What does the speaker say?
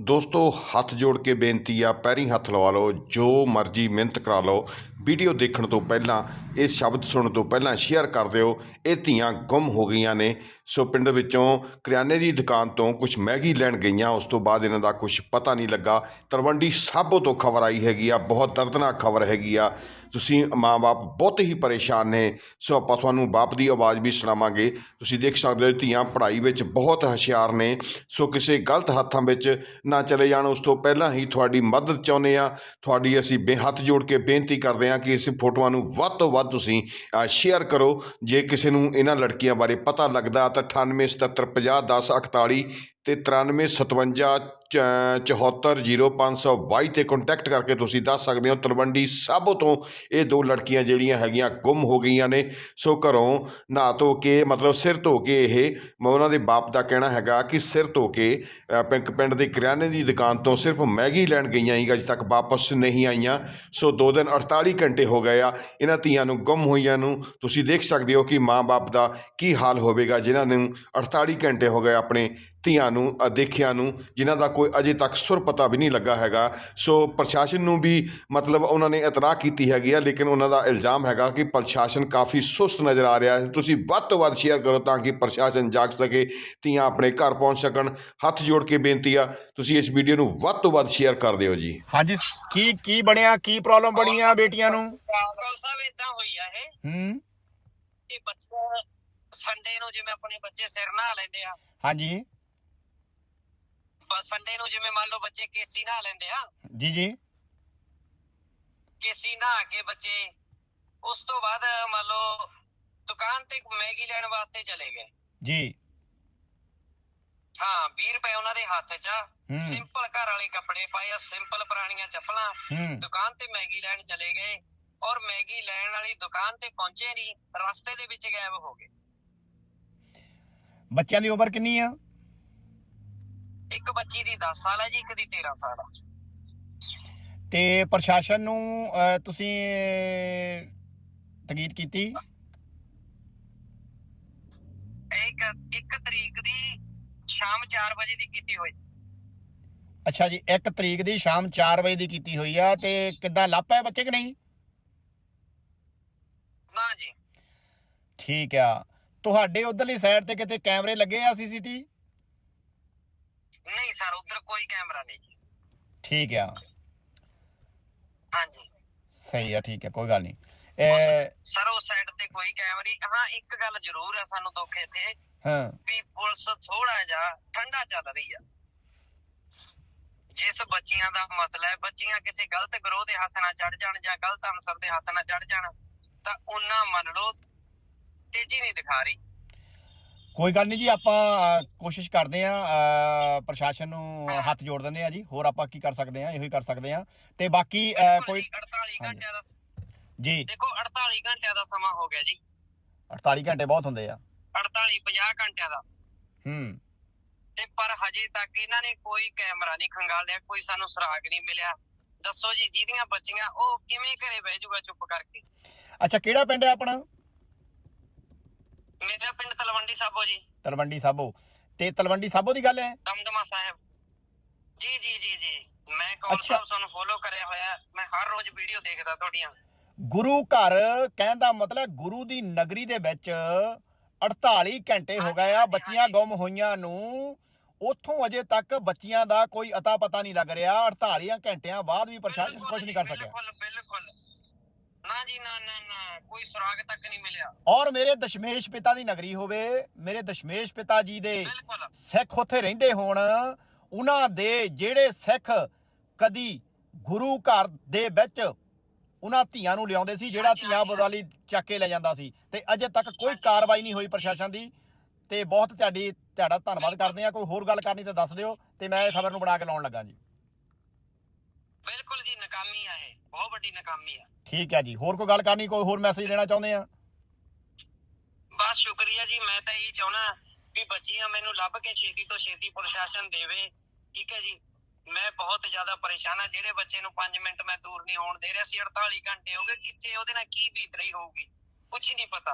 ਦੋਸਤੋ, ਹੱਥ ਜੋੜ ਕੇ ਬੇਨਤੀ ਆ, ਪੈਰੀ ਹੱਥ ਲਵਾ ਲਓ, ਜੋ ਮਰਜ਼ੀ ਮਿਹਨਤ ਕਰਾ ਲਓ। ਵੀਡੀਓ ਦੇਖਣ ਤੋਂ ਪਹਿਲਾਂ, ਇਹ ਸ਼ਬਦ ਸੁਣਨ ਤੋਂ ਪਹਿਲਾਂ ਸ਼ੇਅਰ ਕਰ ਦਿਓ। ਇਹ ਧੀਆਂ ਗੁੰਮ ਹੋ ਗਈਆਂ ਨੇ। ਸੋ ਪਿੰਡ ਵਿੱਚੋਂ ਕਰਿਆਨੇ ਦੀ ਦੁਕਾਨ ਤੋਂ ਕੁਝ ਮੈਗੀ ਲੈਣ ਗਈਆਂ। ਉਸ ਤੋਂ ਬਾਅਦ ਇਹਨਾਂ ਦਾ ਕੁਝ ਪਤਾ ਨਹੀਂ ਲੱਗਾ। ਤਲਵੰਡੀ ਸਾਬੋ ਤੋਂ ਖਬਰ ਆਈ ਹੈਗੀ ਆ, ਬਹੁਤ ਦਰਦਨਾਕ ਖਬਰ ਹੈਗੀ ਆ। ਤੁਸੀਂ ਮਾਂ-ਬਾਪ ਬਹੁਤ ਹੀ ਪਰੇਸ਼ਾਨ ਨੇ, ਸੋ ਆਪਾਂ ਤੁਹਾਨੂੰ ਬਾਪ ਦੀ ਆਵਾਜ਼ ਵੀ ਸੁਣਾਵਾਂਗੇ। ਤੁਸੀਂ ਦੇਖ ਸਕਦੇ ਹੋ ਧੀਆਂ ਪੜ੍ਹਾਈ ਵਿੱਚ ਬਹੁਤ ਹੁਸ਼ਿਆਰ ਨੇ, ਸੋ ਕਿਸੇ ਗਲਤ ਹੱਥਾਂ ਵਿੱਚ ਨਾ ਚਲੇ ਜਾਣ। ਉਸ ਤੋਂ ਪਹਿਲਾਂ ਹੀ ਤੁਹਾਡੀ ਮਦਦ ਚਾਹੁੰਦੇ ਆ ਤੁਹਾਡੀ ਅਸੀਂ ਬੇਹੱਥ ਜੋੜ ਕੇ ਬੇਨਤੀ ਕਰਦੇ ਹਾਂ ਕਿ ਇਸ ਫੋਟੋਆਂ ਨੂੰ ਵੱਧ ਤੋਂ ਵੱਧ ਤੁਸੀਂ ਸ਼ੇਅਰ ਕਰੋ। ਜੇ ਕਿਸੇ ਨੂੰ ਇਹਨਾਂ ਲੜਕੀਆਂ ਬਾਰੇ ਪਤਾ ਲੱਗਦਾ ਤਾਂ ਅਤੇ ਤਰਾਨਵੇਂ ਸਤਵੰਜਾ ਚ ਚੁਹੱਤਰ ਜੀਰੋ ਪੰਜ ਸੌ ਬਾਈ ਤੇ ਕੋਂਟੈਕਟ ਕਰਕੇ ਤੁਸੀਂ ਦੱਸ ਸਕਦੇ ਹੋ ਤਲਵੰਡੀ ਸਾਬੋ ਤੋਂ ਇਹ ਦੋ ਲੜਕੀਆਂ ਜਿਹੜੀਆਂ ਹੈਗੀਆਂ ਗੁੰਮ ਹੋ ਗਈਆਂ ਨੇ। ਸੋ ਘਰੋਂ ਨਹਾ ਧੋ ਕੇ ਮਤਲਬ ਸਿਰ ਧੋ ਕੇ ਇਹ ਮੈਂ ਉਹਨਾਂ ਦੇ ਬਾਪ ਦਾ ਕਹਿਣਾ ਹੈਗਾ ਕਿ ਸਿਰ ਧੋ ਕੇ ਅ, ਪਿੰਡ ਦੇ ਕਰਿਆਨੇ ਦੀ ਦੁਕਾਨ ਤੋਂ ਸਿਰਫ ਮੈਗੀ ਲੈਣ ਗਈਆਂ ਸੀ ਅਜੇ ਤੱਕ ਵਾਪਸ ਨਹੀਂ ਆਈਆਂ। ਸੋ ਦੋ ਦਿਨ 48 ਘੰਟੇ ਹੋ ਗਏ ਆ ਇਹਨਾਂ ਧੀਆਂ ਨੂੰ ਗੁੰਮ ਹੋਈਆਂ ਨੂੰ। ਤੁਸੀਂ ਦੇਖ ਸਕਦੇ ਹੋ ਕਿ ਮਾਂ-ਬਾਪ ਦਾ ਕੀ ਹਾਲ ਹੋਵੇਗਾ ਜਿਨ੍ਹਾਂ ਨੂੰ 48 ਘੰਟੇ ਹੋ ਗਏ ਆਪਣੇ ਧੀਆਂ ਨੂੰ ਦੇਖਿਆਂ ਨੂੰ ਜਿਨ੍ਹਾਂ ਦਾ ਕੋਈ ਅਜੇ ਤੱਕ ਸੁਰ ਪਤਾ ਵੀ ਨਹੀਂ ਲੱਗਾ ਹੈਗਾ। ਸੋ ਪ੍ਰਸ਼ਾਸਨ ਨੂੰ ਵੀ ਮਤਲਬ ਉਹਨਾਂ ਨੇ ਇਤਰਾਹ ਕੀਤੀ ਹੈਗੀ ਆ ਲੇਕਿਨ ਉਹਨਾਂ ਦਾ ਇਲਜ਼ਾਮ ਹੈਗਾ ਕਿ ਪ੍ਰਸ਼ਾਸਨ ਕਾਫੀ ਸੁਸਤ ਨਜ਼ਰ ਆ ਰਿਹਾ ਹੈ। ਤੁਸੀਂ ਵੱਧ ਤੋਂ ਵੱਧ ਸ਼ੇਅਰ ਕਰੋ ਤਾਂ ਕਿ ਪ੍ਰਸ਼ਾਸਨ ਜਾਗ ਸਕੇ ਧੀਆਂ ਆਪਣੇ ਘਰ ਪਹੁੰਚ ਸਕਣ। ਹੱਥ ਜੋੜ ਕੇ ਬੇਨਤੀ ਆ ਤੁਸੀਂ ਇਸ ਵੀਡੀਓ ਨੂੰ ਵੱਧ ਤੋਂ ਵੱਧ ਸ਼ੇਅਰ ਕਰ ਦਿਓ ਜੀ। ਹਾਂਜੀ ਕੀ ਕੀ ਬਣਿਆ? ਕੀ ਪ੍ਰੋਬਲਮ ਬਣੀ ਆ ਬੇਟੀਆਂ ਨੂੰ? ਕੌਲ ਸਾਹਿਬ ਇਦਾਂ ਹੋਈ ਆ ਇਹ। ਹੂੰ। ਕਿ ਬੱਚੇ ਸੰਡੇ ਨੂੰ ਜਿਵੇਂ ਆਪਣੇ ਬੱਚੇ ਸਿਰ ਨਹਾ ਲੈਂਦੇ ਆ। ਹਾਂਜੀ। ਸੰਡੇ ਨੂੰ ਜਿਵੇਂ ਮੰਨ ਲਓ ਬੱਚੇ ਕੇਸੀ ਨਹਾ ਲੈਂਦੇ ਆ। ਜੀ ਜੀ। ਕੇਸੀ ਨਹਾ ਕੇ ਬੱਚੇ ਉਸ ਤੋਂ ਬਾਅਦ ਮੰਨ ਲਓ ਦੁਕਾਨ ਤੇ ਮੈਗੀ ਲੈਣ ਵਾਸਤੇ ਚਲੇ ਗਏ। ਜੀ। ਹਾਂ 20 ਰੁਪਏ ਉਹਨਾਂ ਦੇ ਹੱਥ 'ਚ ਆ। ਸਿੰਪਲ ਘਰ ਵਾਲੇ ਕੱਪੜੇ ਪਾਏ ਆ ਸਿੰਪਲ ਪੁਰਾਣੀਆਂ ਚੱਪਲਾਂ। ਦੁਕਾਨ ਤੇ ਮੈਗੀ ਲੈਣ ਚਲੇ ਗਏ ਔਰ ਮੈਗੀ ਲੈਣ ਵਾਲੀ ਦੁਕਾਨ ਤੇ ਪਹੁੰਚੇ ਨਹੀਂ ਰਸਤੇ ਦੇ ਵਿੱਚ ਗਾਇਬ ਹੋ ਗਏ। ਬੱਚਿਆਂ ਦੀ ਉਮਰ ਕਿੰਨੀ ਆ? ਇੱਕ ਬੱਚੀ ਦੀ 10 ਸਾਲ ਹੈ ਜੀ ਇੱਕ ਦੀ 13 ਸਾਲ ਆ। ਤੇ ਪ੍ਰਸ਼ਾਸਨ ਨੂੰ ਅਹ, ਤੁਸੀਂ ਤਕੀਦ ਕੀਤੀ? ਇੱਕ ਇੱਕ ਤਰੀਕ ਦੀ ਸ਼ਾਮ 4 ਵਜੇ ਦੀ ਕੀਤੀ ਹੋਈ। ਅੱਛਾ ਜੀ 1 ਤਰੀਕ ਦੀ ਸ਼ਾਮ 4 ਵਜੇ ਦੀ ਕੀਤੀ ਹੋਈ ਆ ਤੇ ਕਿੱਦਾਂ ਲੱਭ ਪਏ ਬੱਚੇ ਕਿ ਨਹੀਂ? ਨਾ ਜੀ। ਠੀਕ ਆ। ਤੁਹਾਡੇ ਉਧਰਲੀ ਸਾਈਡ ਤੇ ਕਿਤੇ ਕੈਮਰੇ ਲੱਗੇ ਆ ਸੀਸੀਟੀ? ਨਹੀਂ ਸਰ ਉਧਰ ਕੋਈ ਕੈਮਰਾ ਨਹੀਂ। ਜੀ ਠੀਕ ਆ। ਹਾਂਜੀ। ਸਹੀ ਆ ਠੀਕ ਆ ਕੋਈ ਗੱਲ ਨਹੀਂ। ਇਹ ਸਰ ਉਸ ਸਾਈਡ ਤੇ ਕੋਈ ਕੈਮਰੀ ਹਾਂ ਇੱਕ ਗੱਲ ਜ਼ਰੂਰ ਹੈ ਸਾਨੂੰ ਦੁੱਖ ਇੱਥੇ ਹਾਂ। ਵੀ ਪੁਲਿਸ ਥੋੜਾ ਜਿਹਾ ਠੰਡਾ ਚੱਲ ਰਹੀ ਆ। ਜਿਸ ਬੱਚੀਆਂ ਦਾ ਮਸਲਾ ਹੈ ਬੱਚੀਆਂ ਕਿਸੇ ਗਲਤ ਗਰੋਹ ਦੇ ਹੱਥ ਨਾਲ ਚੜ ਜਾਣ ਜਾਂ ਗਲਤ ਅਨਸਰ ਦੇ ਹੱਥ ਨਾਲ ਚੜ ਜਾਣ ਤਾਂ ਉਹਨਾਂ ਮੰਨ ਲਓ ਤੇਜ਼ੀ ਨਹੀਂ ਦਿਖਾ ਰਹੀ। ਕੋਈ ਗੱਲ ਨਹੀਂ ਜੀ ਆਪਾਂ ਅਹ, ਕੋਸ਼ਿਸ਼ ਕਰਦੇ ਆ ਪ੍ਰਸ਼ਾਸਨ ਨੂੰ ਹੱਥ ਜੋੜ ਦਿੰਦੇ ਆ ਜੀ। ਹੋਰ ਆਪਾਂ ਕੀ ਕਰ ਸਕਦੇ ਆ ਇਹੋ ਹੀ ਕਰ ਸਕਦੇ ਆ। ਤੇ ਬਾਕੀ ਅਹ, ਕੋਈ ਜੀ, 48 ਘੰਟਿਆਂ ਦਾ ਜੀ। ਦੇਖੋ 48 ਘੰਟਿਆਂ ਦਾ ਸਮਾਂ ਹੋ ਗਿਆ ਜੀ। 48 ਘੰਟੇ ਬਹੁਤ ਹੁੰਦੇ ਆ। 48 50 ਘੰਟਿਆਂ ਦਾ। ਹੂੰ। ਤੇ ਪਰ ਹਜੇ ਤੱਕ ਇਹਨਾਂ ਨੇ ਕੋਈ ਕੈਮਰਾ ਨਹੀਂ ਖੰਗਾਲਿਆ ਕੋਈ ਸਾਨੂੰ ਸੁਰਾਗ ਨਹੀਂ ਮਿਲਿਆ। ਦੱਸੋ ਜੀ ਜਿਹਦੀਆਂ ਬੱਚੀਆਂ ਉਹ ਕਿਵੇਂ ਘਰੇ ਬਹਿ ਜਾਊਗਾ ਚੁੱਪ ਕਰਕੇ? ਅੱਛਾ ਕਿਹੜਾ ਪਿੰਡ ਹੈ ਆਪਣਾ? ਮੇਰਾ ਪਿੰਡ ਤਲਵੰਡੀ ਸਾਬੋ ਜੀ। ਤਲਵੰਡੀ ਸਾਬੋ। ਤੇ ਤਲਵੰਡੀ ਸਾਬੋ ਦੀ ਗੱਲ ਹੈ? ਦਮਦਮਾ ਸਾਹਿਬ। ਜੀ ਜੀ ਜੀ ਜੀ। ਮੈਂ ਅੱਛਾ। ਸਾਹਿਬ ਤੁਹਾਨੂੰ ਫੋਲੋ ਕਰਿਆ ਹੋਇਆ ਮੈਂ ਹਰ ਰੋਜ਼ ਵੀਡੀਓ ਦੇਖਦਾ ਤੁਹਾਡੀਆਂ। ਗੁਰੂ ਘਰ ਕਹਿਣ ਦਾ ਮਤਲਬ ਗੁਰੂ ਦੀ ਨਗਰੀ ਦੇ ਵਿੱਚ 48 ਘੰਟੇ ਹੋ ਗਏ ਆ ਬੱਚੀਆਂ ਗੁੰਮ ਹੋਈਆਂ ਨੂੰ। ਉੱਥੋਂ ਅਜੇ ਤੱਕ ਬੱਚੀਆਂ ਦਾ ਕੋਈ ਅਤਾ ਪਤਾ ਨਹੀਂ ਲੱਗ ਰਿਹਾ। 48 ਘੰਟਿਆਂ ਬਾਅਦ ਵੀ ਪ੍ਰਸ਼ਾਸਨ ਬਿਲਕੁਲ ਕੁਝ ਨਹੀਂ ਜੀ, ਕਰ ਸਕਿਆ। ਬਿਲਕੁਲ ਬਿਲਕੁਲ। ਨਾ ਜੀ ਨਾ ਨਾ ਨਾ ਕੋਈ ਸੁਰਾਗ ਤੱਕ ਨਹੀਂ ਮਿਲਿਆ। ਔਰ ਮੇਰੇ ਦਸ਼ਮੇਸ਼ ਪਿਤਾ ਦੀ ਨਗਰੀ ਹੋਵੇ ਮੇਰੇ ਦਸ਼ਮੇਸ਼ ਪਿਤਾ ਜੀ ਦੇ ਬਿਲਕੁਲ। ਸਿੱਖ ਉੱਥੇ ਰਹਿੰਦੇ ਹੋਣ ਉਹਨਾਂ ਦੇ ਜਿਹੜੇ ਸਿੱਖ ਕਦੀ ਗੁਰੂ ਘਰ ਦੇ ਵਿੱਚ ਉਹਨਾਂ ਧੀਆਂ ਨੂੰ ਲਿਆਉਂਦੇ ਸੀ ਜਿਹੜਾ ਧੀਆਂ। ਬਦਲੀ ਚੱਕ ਕੇ ਲੈ ਜਾਂਦਾ ਸੀ। ਤੇ ਅਜੇ ਤੱਕ ਕੋਈ ਕਾਰਵਾਈ ਨਹੀਂ ਹੋਈ ਪ੍ਰਸ਼ਾਸਨ ਦੀ। ਤੇ ਬਹੁਤ ਤੁਹਾਡੀ ਤੁਹਾਡਾ ਧੰਨਵਾਦ ਕਰਦੇ ਆ ਕੋਈ ਹੋਰ ਗੱਲ ਕਰਨੀ ਤਾਂ ਦੱਸ ਦਿਓ। ਤੇ ਮੈਂ ਇਹ ਖਬਰ ਨੂੰ ਬਣਾ ਕੇ ਲਾਉਣ ਲੱਗਾ ਜੀ। ਬਿਲਕੁਲ ਜੀ ਨਾਕਾਮੀ ਆ ਇਹ। ਬਹੁਤ ਵੱਡੀ ਨਾਕਾਮੀ ਆ। ਠੀਕ ਹੈ ਜੀ। ਹੋਰ ਕੋਈ ਗੱਲ ਕਰਨੀ? ਕੋਈ ਹੋਰ ਮੈਸੇਜ ਦੇਣਾ ਚਾਹੁੰਦੇ ਆ? ਬਸ ਸ਼ੁਕਰੀਆ ਜੀ। ਮੈਂ ਤਾਂ ਇਹ ਚਾਹਣਾ ਵੀ ਬੱਚੀਆਂ ਮੈਨੂੰ ਲੱਭ ਕੇ ਛੇਤੀ ਤੋਂ ਛੇਤੀ ਪ੍ਰਸ਼ਾਸਨ ਦੇਵੇ। ਠੀਕ ਹੈ ਜੀ। ਮੈਂ ਬਹੁਤ ਜ਼ਿਆਦਾ ਪਰੇਸ਼ਾਨ ਆ। ਜਿਹੜੇ ਬੱਚੇ ਨੂੰ 5 ਮਿੰਟ ਮੈਂ ਦੂਰ ਨਹੀਂ ਹੋਣ ਦੇ ਰਿਹਾ ਸੀ 48 ਘੰਟੇ ਹੋ ਗਏ ਕਿੱਥੇ ਉਹਦੇ ਨਾਲ ਕੀ ਬੀਤ ਰਹੀ ਹੋਊਗੀ? ਕੁਝ ਨਹੀਂ ਪਤਾ।